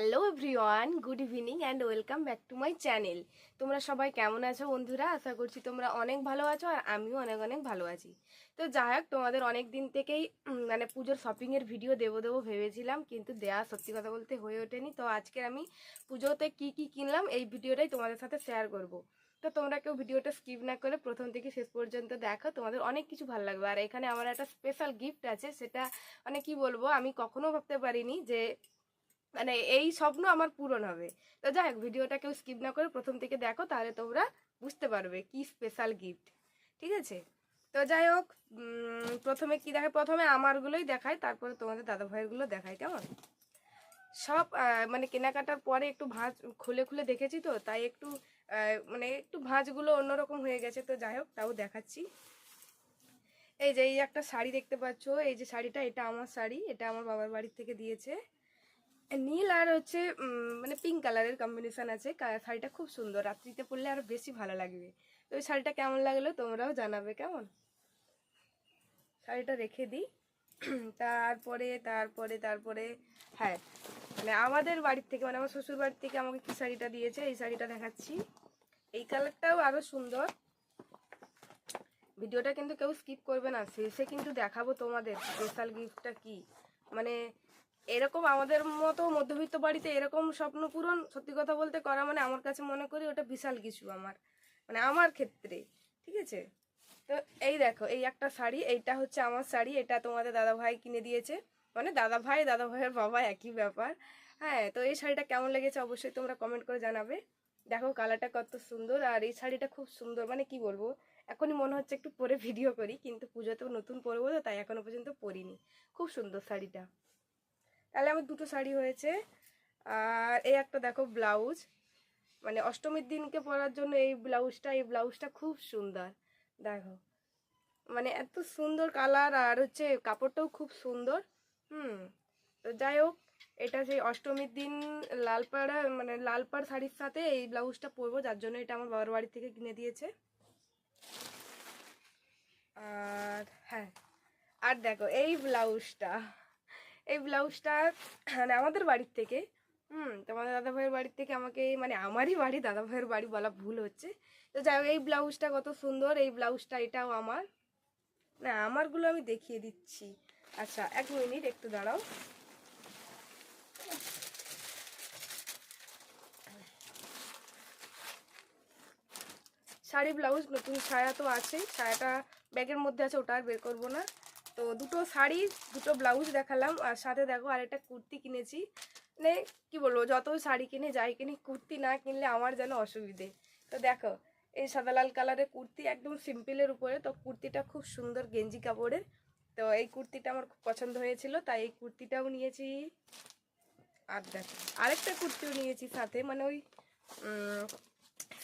Hello everyone, good evening and welcome back to my channel. তোমরা সবাই কেমন আছো বন্ধুরা? আশা করছি তোমরা অনেক ভালো আছো আর আমিও অনেক অনেক ভালো আছি। তো যাই হোক, তোমাদের অনেক দিন থেকেই মানে পুজোর শপিংয়ের ভিডিও দেবো দেবো ভেবেছিলাম, কিন্তু দেয়া সত্যি কথা বলতে হয়ে ওঠেনি। তো আজকে আমি পুজোতে কি কি কিনলাম এই ভিডিওটাই তোমাদের সাথে শেয়ার করব। তো তোমরা কেউ ভিডিওটা স্কিপ না করে প্রথম থেকে শেষ পর্যন্ত দেখো, তোমাদের অনেক কিছু ভালো লাগবে। আর এখানে আমার একটা স্পেশাল গিফট আছে, সেটা মানে কি বলব, আমি কখনো ভাবতে পারিনি যে মানে এই স্বপ্ন আমার পূরণ হবে। তো যাই হোক ভিডিওটা কেউ স্কিপ না করে প্রথম থেকে দেখো, তাহলে তোমরা বুঝতে পারবে কি স্পেশাল গিফট ঠিক আছে? তো যাই হোক প্রথমে কি দেখায়? প্রথমে আমারগুলোই দেখায়, তারপরে তোমাদের দাদা ভাইয়েরগুলো দেখায়, কেমন? সব মানে কেনাকাটার পরে একটু ভাঁজ, খুলে খুলে দেখেছি তো, তাই একটু মানে একটু ভাঁজগুলো অন্যরকম হয়ে গেছে তো যাই হোক তাও দেখাচ্ছি। এই যে, এই একটা শাড়ি দেখতে পাচ্ছ, এই যে শাড়িটা, এটা আমার শাড়ি, এটা আমার বাবার বাড়ির থেকে দিয়েছে। নীল আর হচ্ছে মানে পিঙ্ক কালারের কম্বিনেশন আছে। শাড়িটা খুব সুন্দর। রাত্রিতে পরলে আরও বেশি ভালো লাগবে। তো ওই শাড়িটা কেমন লাগল তোমরাও জানাবে, কেমন? শাড়িটা রেখে দিই। তারপরে তারপরে তারপরে হ্যাঁ মানে আমাদের বাড়ির থেকে মানে আমার শ্বশুর বাড়ির থেকে আমাকে কি শাড়িটা দিয়েছে, এই শাড়িটা দেখাচ্ছি। এই কালারটাও আরও সুন্দর। ভিডিওটা কিন্তু কেউ স্কিপ করবে না। শেষে কিন্তু দেখাবো তোমাদের স্পেশাল গিফটটা কি। মানে এরকম আমাদের মতো মধ্যবিত্ত বাড়িতে এরকম স্বপ্ন পূরণ সত্যি কথা বলতে করা মানে আমার কাছে মনে করি ওটা বিশাল কিছু আমার। মানে আমার ক্ষেত্রে, ঠিক আছে? তো এই দেখো, এই একটা শাড়ি, এইটা হচ্ছে আমার শাড়ি, এটা তোমাদের দাদা ভাই কিনে দিয়েছে। মানে দাদা ভাই দাদা ভাইয়ের বাবা, একই ব্যাপার। হ্যাঁ তো এই শাড়িটা কেমন লেগেছে অবশ্যই তোমরা কমেন্ট করে জানাবে। দেখো কালারটা কত সুন্দর, আর এই শাড়িটা খুব সুন্দর মানে কি বলব? এখনই মনে হচ্ছে একটু পরে ভিডিও করি, কিন্তু পুজোতেও নতুন পরবো তো, তাই এখনও পর্যন্ত পরিনি। খুব সুন্দর শাড়িটা। তাহলে আমার দুটো শাড়ি হয়েছে। আর এই একটা দেখো ব্লাউজ। মানে অষ্টমীর দিনকে পরার জন্য এই ব্লাউজটা এই ব্লাউজটা খুব সুন্দর। দেখো। মানে এত সুন্দর কালার আর হচ্ছে কাপড়টাও খুব সুন্দর। হুম। তো যাই হোক, এটা সেই অষ্টমীর দিন লালপাড়া মানে লালপাড় শাড়ির সাথে এই ব্লাউজটা পরবো। যার জন্য এটা আমার বাবার বাড়ি থেকে কিনে দিয়েছে। আর হ্যাঁ। আর দেখো, এই ব্লাউজটা। এই ব্লাউজটা মানে আমাদের বাড়ির থেকে, হুম, তোমাদের দাদা ভাইয়ের বাড়ির থেকে আমাকে মানে আমারই বাড়ি দাদা ভাইয়ের বাড়ি বলা ভুল হচ্ছে। তো যাই হোক, এই ব্লাউজটা কত সুন্দর, এই ব্লাউজটা এটাও আমার। না, আমারগুলো আমি দেখিয়ে দিচ্ছি। আচ্ছা এক মিনিট, একটু দাঁড়াও। শাড়ি, ব্লাউজ, নতুন ছায়া তো আছে ছায়াটা ব্যাগের মধ্যে আছে, ওটা আর বের করব না। তো দুটো শাড়ি, দুটো ব্লাউজ দেখালাম, আর সাথে দেখো আর একটা কুর্তি কিনেছি। মানে কি বলব, যত শাড়ি কিনে, যাই কিনি, কুর্তি না কিনলে আমার যেন অসুবিধে। তো দেখো, এই সাদা লাল কালারের কুর্তি একদম সিম্পলের উপরে, তো কুর্তিটা খুব সুন্দর গেঞ্জি কাপড়ের। তো এই কুর্তিটা আমার খুব পছন্দ হয়েছিল, তাই এই কুর্তিটাও নিয়েছি। আর দেখো, আরেকটা কুর্তিও নিয়েছি সাথে মানে ওই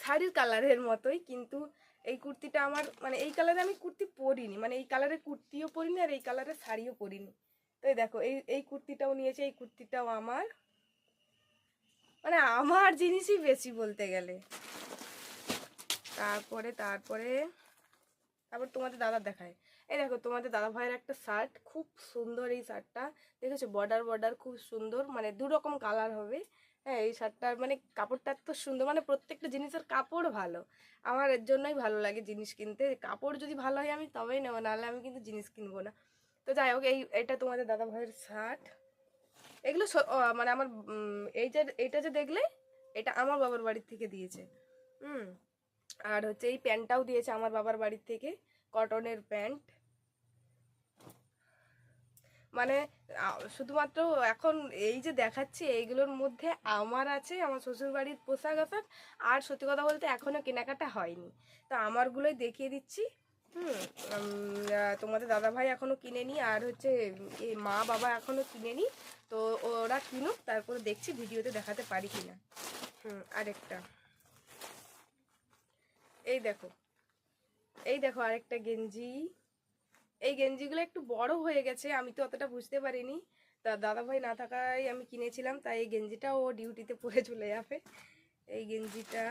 শাড়ির কালারের মতোই, কিন্তু এই কুর্তিটা আমার মানে এই কালারে আমি কুর্তি পরিনি মানে এই কালারের কুর্তিও পরিনি আর এই কালারের শাড়িও পরিনি। তো দেখো, এই এই কুর্তিটাও নিয়েছে, এই কুর্তিটাও আমার। মানে আমার জিনিসই বেশি বলতে গেলে। তারপরে তারপরে, তারপর তোমাদের দাদা দেখায়। এই দেখো, তোমাদের দাদা ভাইয়ের একটা শার্ট খুব সুন্দর এই শার্টটা দেখেছ বর্ডার বর্ডার খুব সুন্দর মানে দু রকম কালার হবে। হ্যাঁ এই শার্টটার মানে কাপড়টা এত সুন্দর মানে প্রত্যেকটা জিনিসের কাপড় ভালো। আমার এর জন্যই ভালো লাগে জিনিস কিনতে। কাপড় যদি ভালো হয় আমি তবেই নেব, নাহলে আমি কিন্তু জিনিস কিনবো না। তো যাই হোক, এই, এটা তোমাদের দাদা ভাইয়ের শার্ট। এগুলো মানে আমার এই যে, এইটা যে দেখলে, এটা আমার বাবার বাড়ির থেকে দিয়েছে। হুম, আর হচ্ছে এই প্যান্টটাও দিয়েছে আমার বাবার বাড়ির থেকে, কটনের প্যান্ট। মানে শুধুমাত্র এখন এই যে দেখাচ্ছি, এইগুলোর মধ্যে আমার আছে, আমার শ্বশুর বাড়ির পোশাক আশাক, আর সত্যি কথা বলতে এখনও কেনাকাটা হয়নি। তো আমারগুলোই দেখিয়ে দিচ্ছি। হুম তোমাদের দাদা ভাই এখনও কিনেনি, আর হচ্ছে এই মা বাবা এখনও কিনেনি, তো ওরা কিনুক, তারপরে দেখছি ভিডিওতে দেখাতে পারি কিনা। হুম, আরেকটা। এই দেখো এই দেখো আরেকটা গেঞ্জি। এই গেঞ্জিগুলো একটু বড় হয়ে গেছে, আমি তো অতটা বুঝতে পারিনি। তা দাদা ভাই না থাকায় আমি কিনেছিলাম, তাই এই গেঞ্জিটা ও ডিউটিতে পরে চলে যাবে। এই গেঞ্জিটা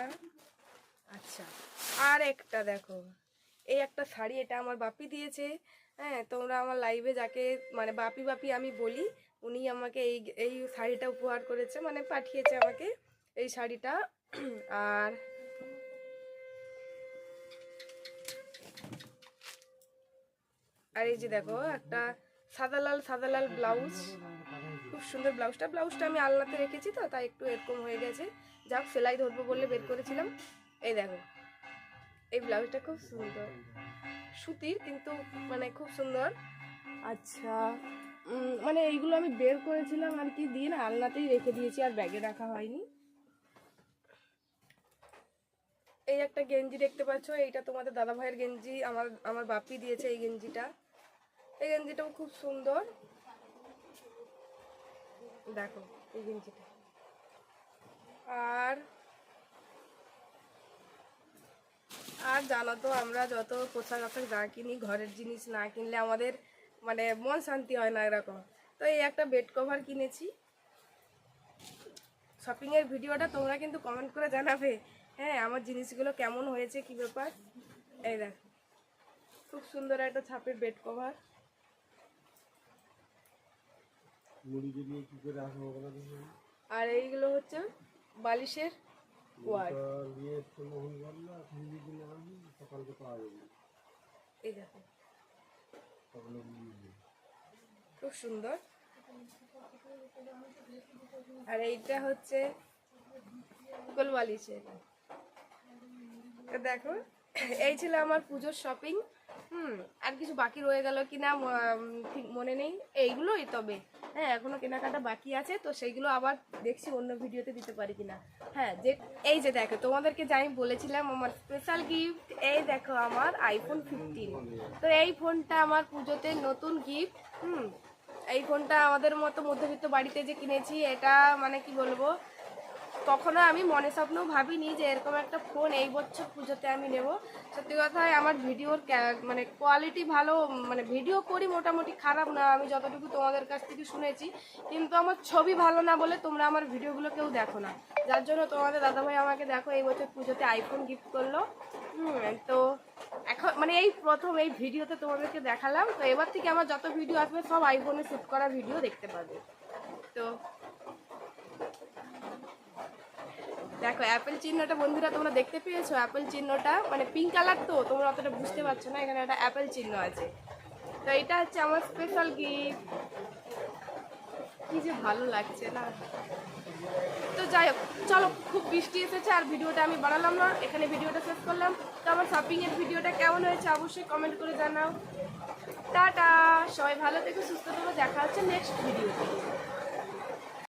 আচ্ছা। আর একটা দেখো, এই একটা শাড়ি এটা আমার বাপি দিয়েছে। হ্যাঁ তোমরা আমার লাইভে যাকে মানে বাপি বাপি আমি বলি, উনি আমাকে এই এই শাড়িটা উপহার করেছে মানে পাঠিয়েছে আমাকে এই শাড়িটা। আর আর এই যে দেখো, একটা সাদা লাল সাদা লাল ব্লাউজ খুব সুন্দর ব্লাউজটা ব্লাউজটা আমি আলনাতে রেখেছি তো, তাই একটু এরকম হয়ে গেছে। যাক, সেলাই ধরবো বলে বের করেছিলাম। এই দেখো, এই ব্লাউজটা খুব সুন্দর। সুতির, কিন্তু মানে খুব সুন্দর। আচ্ছা মানে এইগুলো আমি বের করেছিলাম আর কি দিয়ে না আলনাতেই রেখে দিয়েছি, আর ব্যাগে রাখা হয়নি। এই একটা গেঞ্জি দেখতে পাচ্ছ, এইটা তোমাদের দাদা ভাইয়ের গেঞ্জি, আমার আমার বাপি দিয়েছে এই গেঞ্জিটা। এই গেঞ্জিটাও খুব সুন্দর। দেখো এই গেঞ্জিটা। আর আর জানো তো, আমরা যত পোশাক আশাক না কিনি, ঘরের জিনিস না কিনলে আমাদের মানে মন শান্তি হয় না এরকম। তো এই একটা বেড কভার কিনেছি। শপিংয়ের ভিডিওটা তোমরা কিন্তু কমেন্ট করে জানাবে। হ্যাঁ আমার জিনিসগুলো কেমন হয়েছে, কি ব্যাপার? এই দেখো, খুব সুন্দর একটা ছাপের বেড কভার মুড়িকে নিয়ে কি করে আসব বলো দেখি আর এইগুলো হচ্ছে বালিশের যাবে এই দেখো। খুব সুন্দর। আর এইটা হচ্ছে গোলবালিশের তো দেখো এই ছিল আমার পুজোর শপিং হুম, আর কিছু বাকি রয়ে গেল কিনা ঠিক মনে নেই। এইগুলোই তবে। হ্যাঁ এখনও কেনাকাটা বাকি আছে, তো সেইগুলো আবার দেখছি অন্য ভিডিওতে দিতে পারি কিনা হ্যাঁ যে, এই যে দেখো, তোমাদেরকে যে আমি বলেছিলাম আমার স্পেশাল গিফট এই দেখো আমার আইফোন ফিফটিন তো এই ফোনটা আমার পুজোতে নতুন গিফট হুম, এই ফোনটা আমাদের মতো মধ্যবিত্ত বাড়িতে যে কিনেছি, এটা মানে কি বলব কখনো আমি মনে স্বপ্নেও ভাবিনি যে এরকম একটা ফোন এই বছর পুজোতে আমি নেব। সত্যি কথায় আমার ভিডিওর মানে কোয়ালিটি ভালো মানে ভিডিও করি মোটামুটি খারাপ না, আমি যতটুকু তোমাদের কাছ থেকে শুনেছি। কিন্তু আমার ছবি ভালো না বলে তোমরা আমার ভিডিওগুলো কেউ দেখো না। যার জন্য তোমাদের দাদাভাই আমাকে দেখো, এই বছর পুজোতে আইফোন গিফট করল। তো এখন মানে এই প্রথম এই ভিডিওতে তোমাদেরকে দেখালাম। তো এবার থেকে আমার যত ভিডিও আসবে, সব আইফোনে শ্যুট করা ভিডিও দেখতে পাবে। তো দেখো অ্যাপেল চিহ্নটা বন্ধুরা তোমরা দেখতে পেয়েছ? অ্যাপেল চিহ্নটা মানে পিঙ্ক কালার তো, তোমরা অতটা বুঝতে পারছ না, এখানে একটা অ্যাপেল চিহ্ন আছে। তো এটা হচ্ছে আমার স্পেশাল গিফট কি যে ভালো লাগছে না। তো যাই হোক, চলো, খুব বৃষ্টি এসেছে আর ভিডিওটা আমি বানালাম না, এখানে ভিডিওটা শেষ করলাম। তো আমার শপিংয়ের ভিডিওটা কেমন হয়েছে অবশ্যই কমেন্ট করে জানাও। টাটা! সবাই ভালো থেকে, সুস্থ থেকো, দেখা হচ্ছে নেক্সট ভিডিওতে